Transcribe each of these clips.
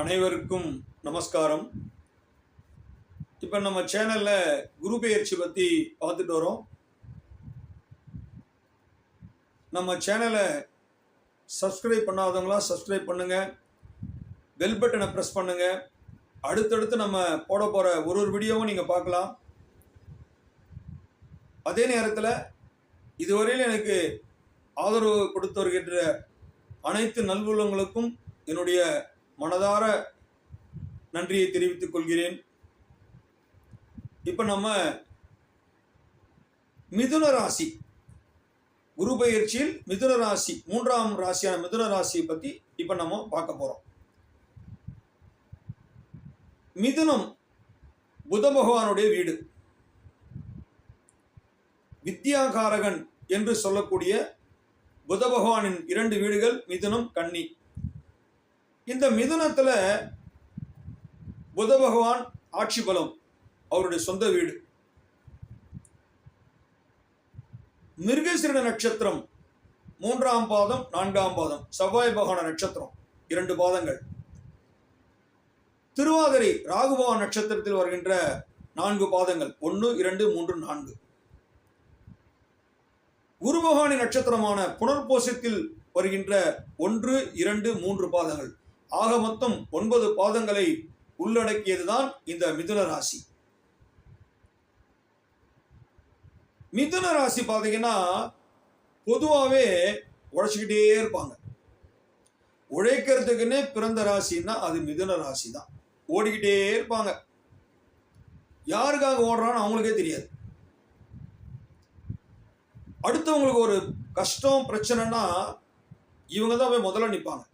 அனைவருக்கும் நமஸ்காரம். இப்போ நம்ம சேனலில் குரு பெயர்ச்சி பற்றி பார்த்துட்டு வரோம். நம்ம சேனலை சப்ஸ்கிரைப் பண்ணாதவங்களாம் சப்ஸ்கிரைப் பண்ணுங்கள் பெல் பட்டனை ப்ரெஸ் பண்ணுங்கள் அடுத்தடுத்து நம்ம போட போகிற ஒரு ஒரு வீடியோவும் நீங்கள் பார்க்கலாம். அதே நேரத்தில் இதுவரையில் எனக்கு ஆதரவு கொடுத்து வருகின்ற அனைத்து நல்வுள்ளங்களுக்கும் என்னுடைய மனதார நன்றியை தெரிவித்துக் கொள்கிறேன். இப்போ நம்ம மிதுன ராசி. குரு பயிற்சியில் மிதுன ராசி மூன்றாம் ராசியான மிதுன ராசியை பற்றி இப்போ நம்ம பார்க்க போகிறோம் மிதுனம் புத பகவானுடைய வீடு. வித்யாகாரகன் என்று சொல்லக்கூடிய புத பகவானின் இரண்டு வீடுகள் மிதுனம் கன்னி. இந்த மிதுனத்தில் புத பகவான் ஆட்சி பலம் அவருடைய சொந்த வீடு. மிருகசிரண நட்சத்திரம் மூன்றாம் பாதம் நான்காம் பாதம் செவ்வாய் பகவான நட்சத்திரம் இரண்டு பாதங்கள். திருவாதிரை ராகுபவன் நட்சத்திரத்தில் வருகின்ற நான்கு பாதங்கள் ஒன்று இரண்டு மூன்று நான்கு. குருபகவானி நட்சத்திரமான புனர்போசத்தில் வருகின்ற ஒன்று இரண்டு மூன்று பாதங்கள். ஆக மொத்தம் ஒன்பது பாதங்களை உள்ளடக்கியதுதான் இந்த மிதுன ராசி. மிதுன ராசி பார்த்தீங்கன்னா பொதுவாகவே உழைச்சிக்கிட்டே இருப்பாங்க. உழைக்கிறதுக்குன்னே பிறந்த ராசின்னா அது மிதுன ராசி தான் ஓடிக்கிட்டே இருப்பாங்க. யாருக்காக ஓடுறான்னு அவங்களுக்கே தெரியாது. அடுத்தவங்களுக்கு ஒரு கஷ்டம் பிரச்சனைனா இவங்க தான் போய் முதல்ல நிற்பாங்க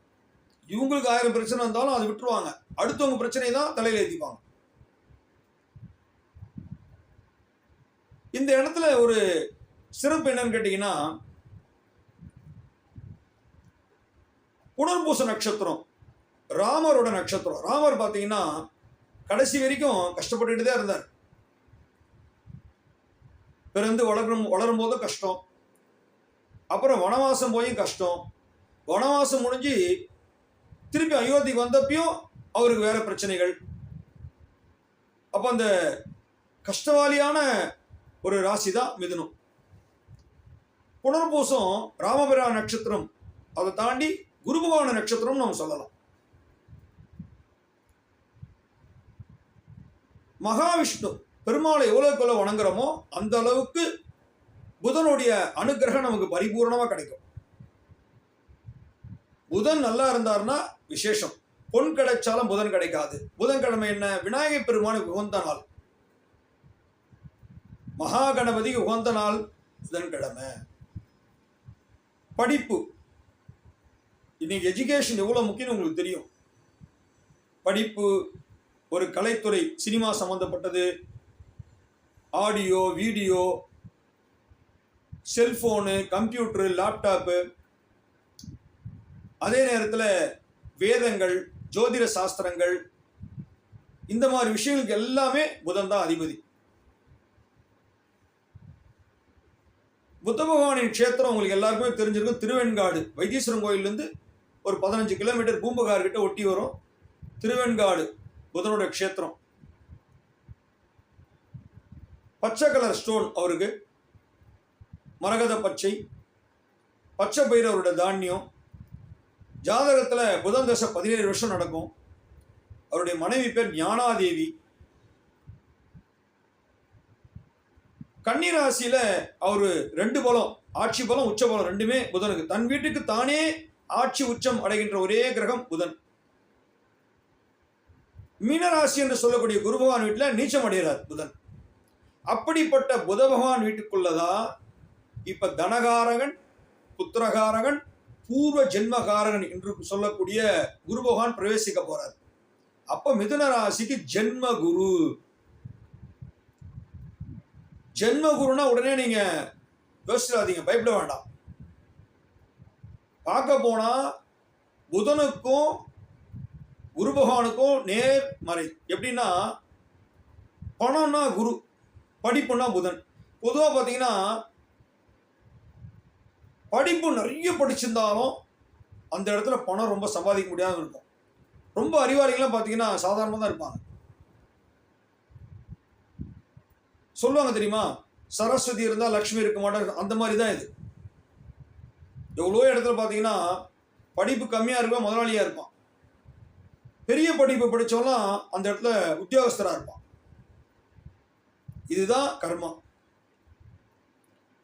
இவங்களுக்கு ஆயிரம் பிரச்சனை இருந்தாலும் அதை விட்டுருவாங்க. அடுத்தவங்க பிரச்சனையை தான் தலையில் ஏற்றிப்பாங்க இந்த இடத்துல ஒரு சிறப்பு என்னன்னு கேட்டிங்கன்னா புனர்பூச நட்சத்திரம் ராமரோட நட்சத்திரம். ராமர் பார்த்தீங்கன்னா கடைசி வரைக்கும் கஷ்டப்பட்டுட்டு தான் இருந்தார். பிறந்து வளரும் வளரும் போதும் கஷ்டம். அப்புறம் வனவாசம் போயும் கஷ்டம். வனவாசம் முடிஞ்சு திருப்பி அயோத்திக்கு வந்தப்பையும் அவருக்கு வேற பிரச்சனைகள். அப்போ அந்த கஷ்டவாளியான ஒரு ராசி தான் மிதுனம். புனர்பூசம் ராமபிரா நட்சத்திரம். அதை தாண்டி குரு பகவான நட்சத்திரம்னு நம்ம சொல்லலாம். மகாவிஷ்ணு பெருமாளை எவ்வளோக்குள்ள வணங்குறோமோ அந்த அளவுக்கு புதனுடைய அனுகிரகம் நமக்கு பரிபூர்ணமாக கிடைக்கும். புதன் நல்லா இருந்தாருன்னா விசேஷம். பொன் கிடைச்சாலும் புதன் கிடைக்காது. புதன்கிழமை என்ன? விநாயகர் பெருமானுக்கு உகந்த நாள். மகா கணபதிக்கு உகந்த நாள் புதன்கிழமை. படிப்பு. இன்னைக்கு எஜுகேஷன் எவ்வளோ முக்கியம் உங்களுக்கு தெரியும். படிப்பு ஒரு கலைத்துறை சினிமா சம்மந்தப்பட்டது audio video cellphone computer laptop அதே நேரத்தில் வேதங்கள் ஜோதிட சாஸ்திரங்கள் இந்த மாதிரி விஷயங்களுக்கு எல்லாமே புதன் தான் அதிபதி. புத்த பகவானின் க்ஷேத்திரம் உங்களுக்கு எல்லாருக்குமே தெரிஞ்சிருக்கும். திருவெண்காடு வைத்தீஸ்வரன் கோயிலேருந்து ஒரு பதினஞ்சு கிலோமீட்டர் பூம்பகார் கிட்ட ஒட்டி வரும். திருவெண்காடு புதனோட க்ஷேத்திரம். பச்சை கலர் ஸ்டோன் அவருக்கு. மரகத பச்சை பச்சை பைரவரோட தானியம். ஜாதகத்தில் புதன் தசை பதினேழு வருஷம் நடக்கும். அவருடைய மனைவி பேர் ஞானாதேவி. கன்னிராசியில் அவர் ரெண்டு பலம் ஆட்சி பலம் உச்ச பலம் ரெண்டுமே புதனுக்கு தன் வீட்டுக்கு தானே ஆட்சி உச்சம் அடைகின்ற ஒரே கிரகம் புதன். மீனராசி என்று சொல்லக்கூடிய குரு பகவான் வீட்டில் நீச்சம் அடைகிறார் புதன். அப்படிப்பட்ட புத பகவான் வீட்டுக்குள்ளதான் இப்போ தனகாரகன் புத்திரகாரகன் பூர்வ ஜென்மகாரகன் என்று சொல்லக்கூடிய குரு பகவான் பிரவேசிக்க போறார். அப்ப மிதுன ராசிக்கு ஜென்ம குரு ஜென்ம குருனா உடனே நீங்க யோசிச்சிடாதீங்க பயப்பட வேண்டாம். பார்க்க போனா புதனுக்கும் குரு பகவானுக்கும் நேர்மறை. எப்படின்னா பணம்னா குரு படிப்புன்னா புதன். பொதுவாக பார்த்தீங்கன்னா படிப்பு நிறைய படிச்சிருந்தாலும் அந்த இடத்துல பணம் ரொம்ப சம்பாதிக்க முடியாமல் இருக்கும். ரொம்ப அறிவாளிகள்லாம் பார்த்தீங்கன்னா சாதாரணமாக தான் இருப்பாங்க. சொல்லுவாங்க தெரியுமா? சரஸ்வதி இருந்தால் லக்ஷ்மி இருக்க மாட்டாங்க. அந்த மாதிரி தான் இது. எவ்வளோ இடத்துல பார்த்தீங்கன்னா படிப்பு கம்மியாக இருப்பான் முதலாளியாக இருப்பான். பெரிய படிப்பு படித்தவங்களாம் அந்த இடத்துல உத்தியோகஸ்தராக இருப்பான். இதுதான் கர்மம்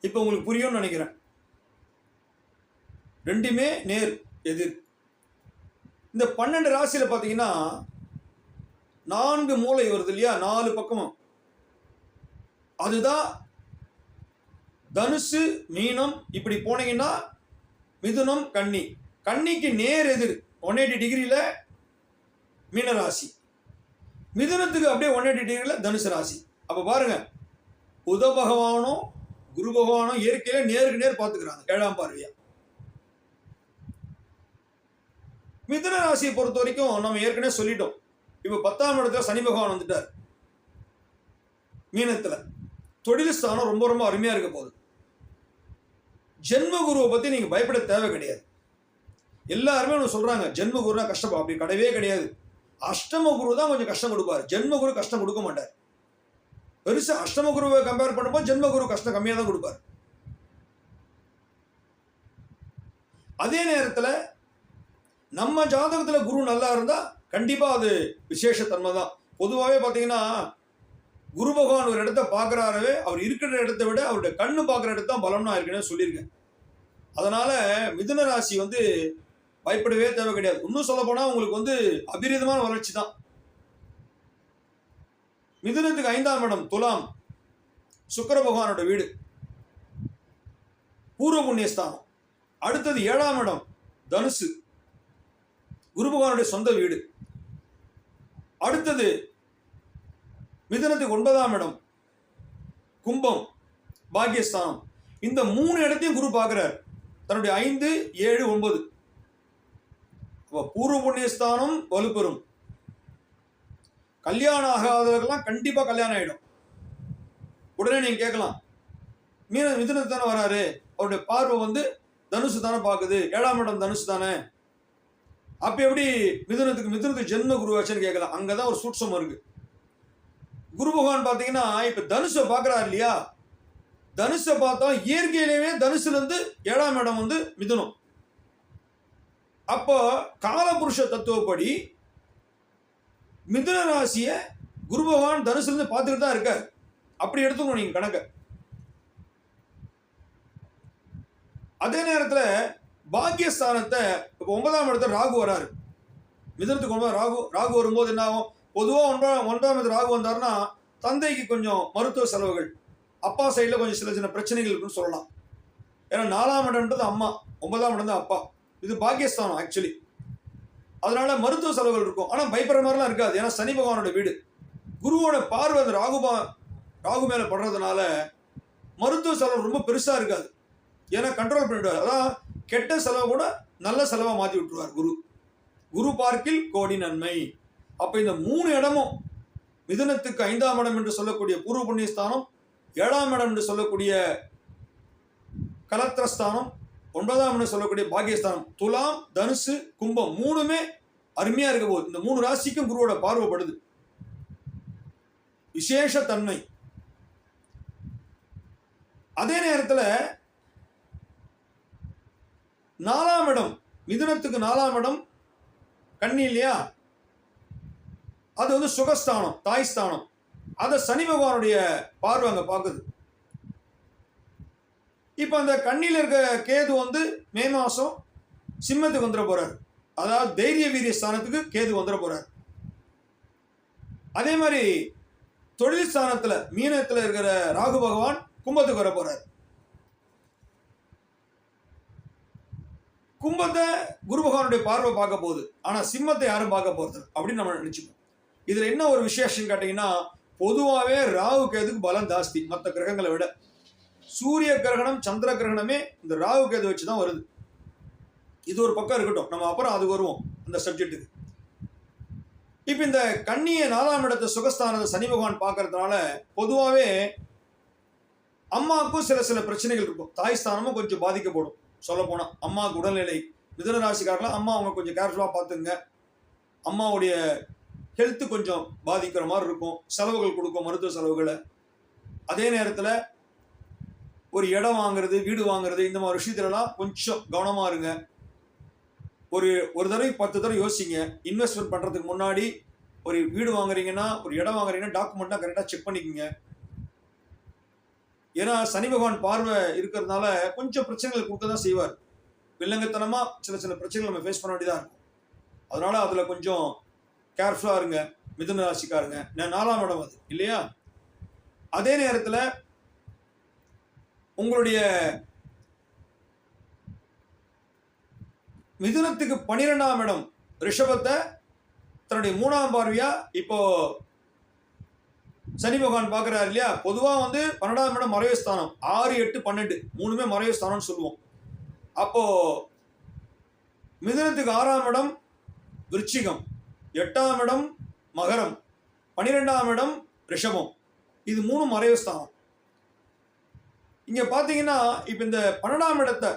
இப்போ உங்களுக்கு புரியும்னு நினைக்கிறேன். ரெண்டுமே நேர் எதிர். இந்த பன்னெண்டு ராசியில் பார்த்தீங்கன்னா நான்கு மூளை வருது இல்லையா? நாலு பக்கமும். அதுதான் தனுசு மீனம் இப்படி போனீங்கன்னா மிதுனம் கன்னி. கன்னிக்கு நேர் எதிர் ஒன் எயிட்டி டிகிரியில் மீனராசி மிதுனத்துக்கு அப்படியே ஒன் எயிட்டி டிகிரியில் தனுசு ராசி. அப்போ பாருங்கள் புத பகவானும் குரு பகவானும் இயற்கையில் நேருக்கு நேர் பார்த்துக்கிறாங்க ஏழாம் பார்வையாக மிதுன ராசியை பொறுத்த வரைக்கும் நம்ம ஏற்கனவே சொல்லிட்டோம். இப்போ பத்தாம் இடத்துல சனி பகவான் வந்துட்டார். மீனத்துல. தொழில் ஸ்தானம் ரொம்ப ரொம்ப அருமையா இருக்க போகுது. ஜென்ம குருவை பத்தி நீங்க பயப்பட தேவை கிடையாது. எல்லாருமே ஒன்று சொல்றாங்க ஜென்ம குருனா கஷ்டப்பா அப்படி கிடையவே கிடையாது. அஷ்டம குரு தான் கொஞ்சம் கஷ்டம் கொடுப்பாரு. ஜென்ம குரு கஷ்டம் கொடுக்க மாட்டார். பெருசா அஷ்டம குருவை கம்பேர் பண்ணும்போது ஜென்ம குரு கஷ்டம் கம்மியாக தான் கொடுப்பாரு. அதே நேரத்தில் நம்ம ஜாதகத்தில் குரு நல்லா இருந்தால் கண்டிப்பாக அது விசேஷத்தன்மை தான் பொதுவாகவே பார்த்தீங்கன்னா குரு பகவான் ஒரு இடத்த பார்க்குறாரு அவர் இருக்கிற இடத்த விட அவருடைய கண்ணு பார்க்குற இடத்த தான் பலம்னா இருக்குன்னு சொல்லியிருக்கேன். அதனால் மிதுன ராசி வந்து பயப்படவே தேவை கிடையாது. இன்னும் சொல்லப்போனால் உங்களுக்கு வந்து அபிரிதமான வளர்ச்சி தான் மிதுனத்துக்கு ஐந்தாம் இடம் துலாம் சுக்கர பகவானோட வீடு. பூர்வ புண்ணியஸ்தானம். அடுத்தது ஏழாம் இடம் தனுசு. குரு பகவானுடைய சொந்த வீடு. அடுத்தது மிதனத்துக்கு ஒன்பதாம் இடம் கும்பம் பாக்கியஸ்தானம் இந்த மூணு இடத்தையும் குரு பார்க்குறார். தன்னுடைய ஐந்து ஏழு ஒன்பது. பூர்வ புண்ணியஸ்தானம் வலுப்பெறும் கல்யாணம் ஆகாதவர்கள்லாம் கண்டிப்பாக கல்யாணம் ஆகிடும் உடனே நீங்கள் கேட்கலாம் மீன மிதுனத்து தானே வராரு? அவருடைய பார்வை வந்து தனுசு தானே பார்க்குது. ஏழாம் இடம் தனுசு தானே. அப்போ எப்படி மிதுனத்துக்கு மிதுனத்துக்கு ஜென்ம குருவாச்சுன்னு கேட்கலாம் அங்கதான் ஒரு சூட்சம் இருக்கு. குரு பகவான் பார்த்தீங்கன்னா இப்போ தனுஷை பார்க்குறாரு இல்லையா? தனுஷை பார்த்தா இயற்கையிலேயே தனுசுல இருந்து ஏழாம் இடம் வந்து மிதுனம். அப்போ காலபுருஷ தத்துவப்படி மிதுன ராசியை குரு பகவான் தனுசுல இருந்து பார்த்துக்கிட்டு தான் இருக்கார். அப்படி எடுத்துக்கணும் நீங்க கணக்கை. அதே நேரத்தில் பாக்கியஸ்தானத்தை இப்போ ஒன்பதாம் இடத்துல ராகு வராரு. மிதனத்துக்கு ஒன்பதாம் ராகு ராகு வரும்போது என்ன ஆகும்? பொதுவாக ஒன்பதாம் ஒன்பதாம் இடத்துல ராகு வந்தாருன்னா தந்தைக்கு கொஞ்சம் மருத்துவ செலவுகள். அப்பா சைடில் கொஞ்சம் சில சின்ன பிரச்சனைகள் இருக்குன்னு சொல்லலாம். ஏன்னா நாலாம் இடம்ன்றது அம்மா ஒன்பதாம் இடம் தான் அப்பா. இது பாக்கியஸ்தானம் ஆக்சுவலி அதனால மருத்துவ செலவுகள் இருக்கும். ஆனால் பயப்படுற மாதிரிலாம் இருக்காது. ஏன்னா சனி பகவானோட வீடு. குருவோட பார்வை அந்த ராகுபா ராகு மேலே படுறதுனால மருத்துவ செலவு ரொம்ப பெருசாக இருக்காது. ஏன்னா கண்ட்ரோல் பண்ணிவிடுவார் அதான் கெட்ட செலவை கூட நல்ல செலவாக மாற்றி விட்டுருவார் குரு. குரு பார்க்கில் கோடி நன்மை. அப்போ இந்த மூணு இடமும் மிதுனத்துக்கு ஐந்தாம் இடம் என்று சொல்லக்கூடிய பூர்வ புண்ணியஸ்தானம் ஏழாம் இடம் என்று சொல்லக்கூடிய கலத்திரஸ்தானம் ஒன்பதாம் இடம் சொல்லக்கூடிய பாக்கியஸ்தானம் துலாம் தனுசு கும்பம் மூணுமே அருமையாக இருக்க போகுது. இந்த மூணு ராசிக்கும் குருவோட பார்வைப்படுது. விசேஷ தன்மை. அதே நேரத்தில் நாலாம் இடம். மிதுனத்துக்கு நாலாம் இடம். கண்ணி இல்லையா? அது வந்து சுகஸ்தானம் தாய் ஸ்தானம் அதை சனி பகவானுடைய பார்வை அங்கே பார்க்குது. இப்போ அந்த கண்ணியில் இருக்க கேது வந்து மே மாதம் சிம்மத்துக்கு வந்துட போகிறார் அதாவது தைரிய வீரிய ஸ்தானத்துக்கு கேது வந்துட போகிறார் அதே மாதிரி தொழில் ஸ்தானத்தில் மீனத்தில் இருக்கிற ராகு பகவான் கும்பத்துக்கு வர போகிறார் கும்பத்தை குரு பகவானுடைய பார்வை பார்க்க போகுது. ஆனால் சிம்மத்தை யாரும் பார்க்க போகிறது அப்படின்னு நம்ம நினச்சிப்போம். இதில் என்ன ஒரு விசேஷம் கேட்டிங்கன்னா பொதுவாகவே ராகு கேதுக்கு பலம் ஜாஸ்தி மற்ற கிரகங்களை விட. சூரிய கிரகணம் சந்திர கிரகணமே இந்த ராகு கேது வச்சு தான் வருது. இது ஒரு பக்கம் இருக்கட்டும். நம்ம அப்புறம் அது வருவோம் அந்த சப்ஜெக்ட்டுக்கு இப்போ இந்த கண்ணியை நாலாம் இடத்த சுகஸ்தானத்தை சனி பகவான் பார்க்கறதுனால பொதுவாகவே அம்மாவுக்கும் சில சில பிரச்சனைகள் இருக்கும். தாய் ஸ்தானமும் கொஞ்சம் பாதிக்கப்படும். சொல்ல போனால் அம்மாவுக்கு உடல்நிலை. மிதுன ராசிக்காரலாம் அம்மா அவங்க கொஞ்சம் கேர்ஃபுல்லாக பார்த்துங்க அம்மாவுடைய ஹெல்த்து கொஞ்சம் பாதிக்கிற மாதிரி இருக்கும். செலவுகள் கொடுக்கும் மருத்துவ செலவுகளை. அதே நேரத்தில் ஒரு இடம் வாங்குறது வீடு வாங்குறது இந்த மாதிரி விஷயத்துலலாம் கொஞ்சம் கவனமாக இருங்க. ஒரு ஒரு தடவை பத்து தடவை யோசிங்க. இன்வெஸ்ட்மெண்ட் பண்ணுறதுக்கு முன்னாடி ஒரு வீடு வாங்குறீங்கன்னா ஒரு இடம் வாங்குறீங்கன்னா டாக்குமெண்ட்லாம் கரெக்டாக செக் பண்ணிக்கோங்க. ஏன்னா சனி பகவான் பார்வை இருக்கிறதுனால கொஞ்சம் பிரச்சனைகள் கொடுக்க தான் செய்வார். வில்லங்கத்தனமாக சின்ன சின்ன பிரச்சனைகள் நம்ம ஃபேஸ் பண்ண வேண்டியதாக இருக்கும். அதனால அதில் கொஞ்சம் கேர்ஃபுல்லாக இருங்க. மிதுன ராசிக்காருங்க. நான் நாலாம் இடம் அது. இல்லையா? அதே நேரத்தில் உங்களுடைய மிதுனத்துக்கு பனிரெண்டாம் இடம் ரிஷபத்தை தன்னுடைய மூணாம் பார்வையாக இப்போ சனி பகவான் பார்க்குறாரு இல்லையா? பொதுவாக வந்து பன்னெண்டாம் இடம் மறைவு ஸ்தானம் ஆறு எட்டு பன்னெண்டு மூணுமே மறைவு ஸ்தானம்னு சொல்லுவோம். அப்போது மிதுனத்துக்கு ஆறாம் இடம் விருச்சிகம் எட்டாம் இடம் மகரம் பன்னிரெண்டாம் இடம் ரிஷபம். இது மூணு மறைவு ஸ்தானம் இங்கே பார்த்தீங்கன்னா இப்போ இந்த பன்னெண்டாம் இடத்தை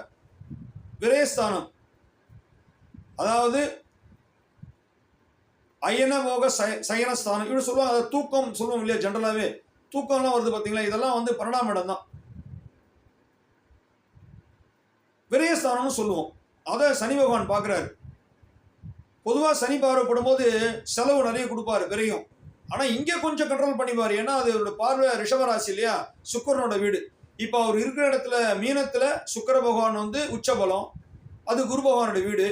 விரயஸ்தானம் அதாவது அயனமோக சய சயனஸ்தானம். இப்படி சொல்லுவாங்க அதை தூக்கம் சொல்லுவோம் இல்லையா ஜென்ரலாகவே தூக்கம்லாம் வருது பார்த்தீங்களா இதெல்லாம் வந்து பன்னெண்டாம் இடம் தான். விரயஸ்தானம்னு சொல்லுவோம். அதை சனி பகவான் பார்க்குறாரு. பொதுவாக சனி பார்வைப்படும் போது செலவு நிறைய கொடுப்பாரு விரையும். ஆனால் இங்கே கொஞ்சம் கண்ட்ரோல் பண்ணிப்பார். ஏன்னா அது பார்வை ரிஷபராசி இல்லையா? சுக்கரனோட வீடு. இப்போ அவர் இருக்கிற இடத்துல மீனத்தில் சுக்கர பகவான் வந்து உச்சபலம். அது குரு பகவானோட வீடு.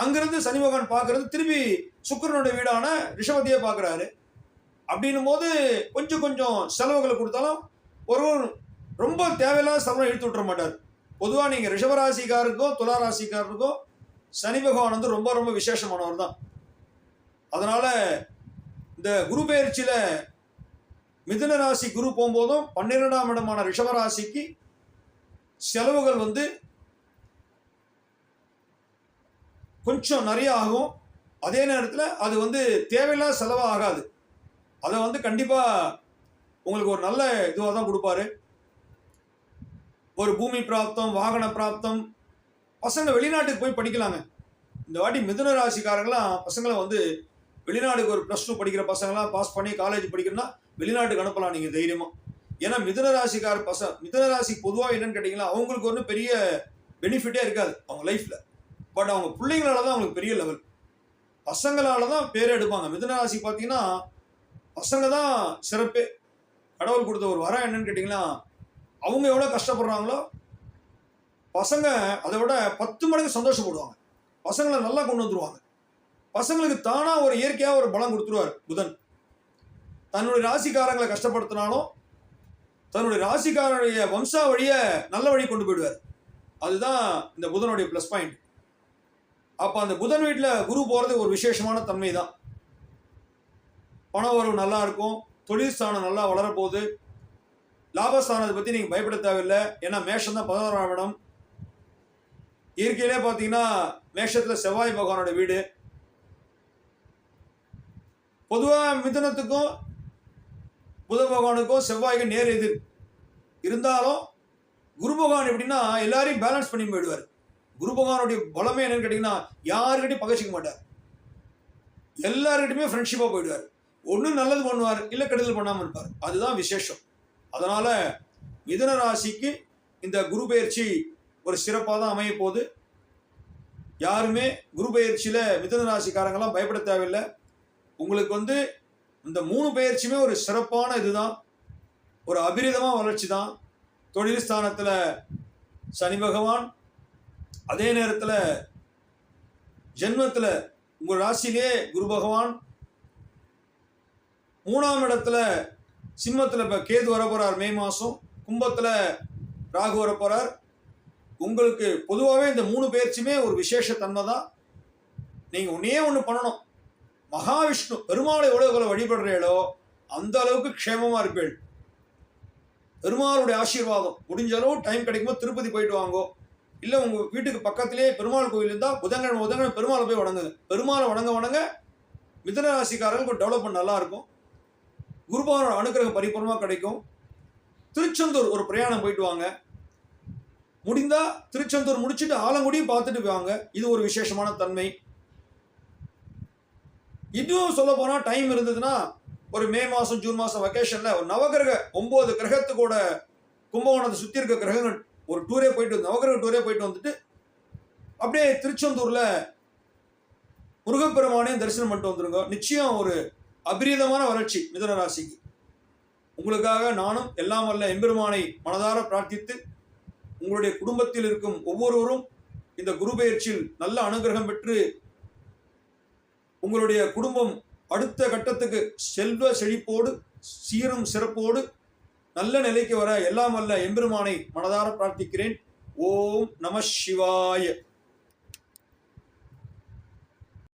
அங்கிருந்து சனி பகவான் பார்க்கறது திருப்பி சுக்கரனுடைய வீடான ரிஷபத்தையே பார்க்குறாரு. அப்படின்னும் போது கொஞ்சம் கொஞ்சம் செலவுகளை கொடுத்தாலும் ஒரு ரொம்ப தேவையில்லாத செலவை இழுத்து விட்டுற மாட்டார். பொதுவாக நீங்கள் ரிஷபராசிக்காருக்கும் துலா ராசிக்காரருக்கும் சனி பகவான் வந்து ரொம்ப ரொம்ப விசேஷமானவர் தான். அதனால் இந்த குரு பயிற்சியில் மிதுன ராசி குரு போகும்போதும் பன்னிரெண்டாம் இடமான ரிஷபராசிக்கு செலவுகள் வந்து கொஞ்சம் நிறைய ஆகும். அதே நேரத்தில் அது வந்து தேவையில்லாத செலவாக ஆகாது. அதை வந்து கண்டிப்பாக உங்களுக்கு ஒரு நல்ல இதுவாக தான் கொடுப்பாரு. ஒரு பூமி பிராப்தம் வாகன பிராப்தம் பசங்க வெளிநாட்டுக்கு போய் படிக்கலாங்க. இந்த வாட்டி மிதுன ராசிக்காரங்களாம் பசங்களை வந்து வெளிநாட்டுக்கு ஒரு ப்ளஸ் டூ படிக்கிற பசங்களாம் பாஸ் பண்ணி காலேஜ் படிக்கணும்னா வெளிநாட்டுக்கு அனுப்பலாம் நீங்கள் தைரியமாக ஏன்னா மிதுன ராசிக்கார பசங்க மிதுன ராசி பொதுவாக என்னன்னு கேட்டிங்கன்னா அவங்களுக்கு ஒன்றும் பெரிய பெனிஃபிட்டே இருக்காது. அவங்க லைஃப்பில் பட் அவங்க பிள்ளைங்களால தான் அவங்களுக்கு பெரிய லெவல் பசங்களால தான் பேரே எடுப்பாங்க. மிதனராசி பார்த்தீங்கன்னா பசங்க தான் சிறப்பே. கடவுள் கொடுத்த ஒரு வரம் என்னன்னு கேட்டிங்கன்னா அவங்க எவ்வளோ கஷ்டப்படுறாங்களோ பசங்க அதை விட பத்து மடங்கு சந்தோஷப்படுவாங்க. பசங்களை நல்லா கொண்டு வந்துடுவாங்க பசங்களுக்கு தானாக ஒரு இயற்கையாக ஒரு பலம் கொடுத்துருவார் புதன். தன்னுடைய ராசிக்காரங்களை கஷ்டப்படுத்தினாலும் தன்னுடைய ராசிக்காரனுடைய வம்சா வழியை நல்ல வழி கொண்டு போயிடுவார். அதுதான் இந்த புதனுடைய ப்ளஸ் பாயிண்ட் அப்போ அந்த புதன் வீட்டில் குரு போகிறது ஒரு விசேஷமான தன்மை தான் பண வரவு நல்லா இருக்கும். தொழில் ஸ்தானம் நல்லா வளரப்போகுது. லாபஸ்தானத்தை பற்றி நீங்கள் பயப்பட தேவையில்லை. ஏன்னா மேஷம் தான் பதினோராம் இடம். இயற்கையிலே பார்த்தீங்கன்னா மேஷத்தில் செவ்வாய் பகவானோட வீடு. பொதுவாக மிதனத்துக்கும் புத பகவானுக்கும் செவ்வாய்க்கும் நேர் எதிர். இருந்தாலும் குரு பகவான் எப்படின்னா எல்லாரையும் பேலன்ஸ் பண்ணி போயிடுவார். குரு பகவானுடைய பலமே என்னன்னு கேட்டிங்கன்னா யாருக்கிட்டையும் பகச்சிக்க மாட்டார். எல்லாருக்கிட்டையுமே ஃப்ரெண்ட்ஷிப்பாக போயிடுவார். ஒன்றும் நல்லது பண்ணுவார் இல்லை கெடுதல் பண்ணாமல் இருப்பார். அதுதான் விசேஷம். அதனால் மிதன ராசிக்கு இந்த குரு பயிற்சி ஒரு சிறப்பாக தான் அமைய போகுது. யாருமே குரு பயிற்சியில் மிதன ராசிக்காரங்கெல்லாம் பயப்பட தேவையில்லை. உங்களுக்கு வந்து இந்த மூணு பயிற்சியுமே ஒரு சிறப்பான இதுதான். ஒரு அபிரிதமாக வளர்ச்சி தான் தொழில் ஸ்தானத்தில் சனி பகவான் அதே நேரத்தில் ஜென்மத்தில் உங்கள் ராசியிலே குரு பகவான் மூணாம் இடத்துல சிம்மத்தில் இப்போ கேது வர போகிறார் மே மாதம் கும்பத்தில் ராகு வர போகிறார் உங்களுக்கு பொதுவாகவே இந்த மூணு பயிற்சியுமே ஒரு விசேஷ தன்மை தான் நீங்கள் ஒன்றே ஒன்று பண்ணணும். மகாவிஷ்ணு பெருமாளை எவ்வளோ வழிபடுறீங்களோ அந்த அளவுக்கு க்ஷேமமாக இருப்பீள். பெருமாளுடைய ஆசீர்வாதம். முடிஞ்ச அளவு டைம் கிடைக்கும்போது திருப்பதி போயிட்டு வாங்கோ. இல்லை உங்கள் வீட்டுக்கு பக்கத்திலே பெருமாள் கோயில் இருந்தால் புதன்கிழமை புதன்கிழமை பெருமாளை போய் வணங்குங்க. பெருமாளை வணங்க வணங்க மிதன ராசிக்காரங்களுக்கு டெவலப்மெண்ட் நல்லா இருக்கும். குருபவனோட அனுக்கிரகம் பரிபூர்ணமாக கிடைக்கும். திருச்செந்தூர் ஒரு பிரயாணம் போயிட்டு வாங்க. முடிந்தா திருச்செந்தூர் முடிச்சுட்டு ஆலங்குடியும் பார்த்துட்டு வாங்க. இது ஒரு விசேஷமான தன்மை. இன்னும் சொல்ல போனா டைம் இருந்ததுன்னா ஒரு மே மாசம் ஜூன் மாசம் வெக்கேஷன்ல ஒரு நவகிரக ஒன்பது கிரகத்துக்கூட கும்பகோணத்தை சுத்தி இருக்க கிரகங்கள் ஒரு டூரே போயிட்டு வந்து- நவகிரக டூரே போயிட்டு வந்துட்டு அப்படியே திருச்செந்தூரில் முருகப்பெருமானையும் தரிசனம் பண்ணிட்டு வந்துருங்க. நிச்சயம் ஒரு அபிரீதமான வளர்ச்சி மிதன ராசிக்கு. உங்களுக்காக நானும் எல்லாம் வல்ல எம்பெருமானை மனதார பிரார்த்தித்து உங்களுடைய குடும்பத்தில் இருக்கும் ஒவ்வொருவரும் இந்த குரு பயிற்சியில் நல்ல அனுகிரகம் பெற்று உங்களுடைய குடும்பம் அடுத்த கட்டத்துக்கு செல்வ செழிப்போடு சீரும் சிறப்போடு நல்ல நிலைக்கு வர எல்லாம் வல்ல எம்பெருமானை மனதார பிரார்த்திக்கிறேன். ஓம் நம சிவாய.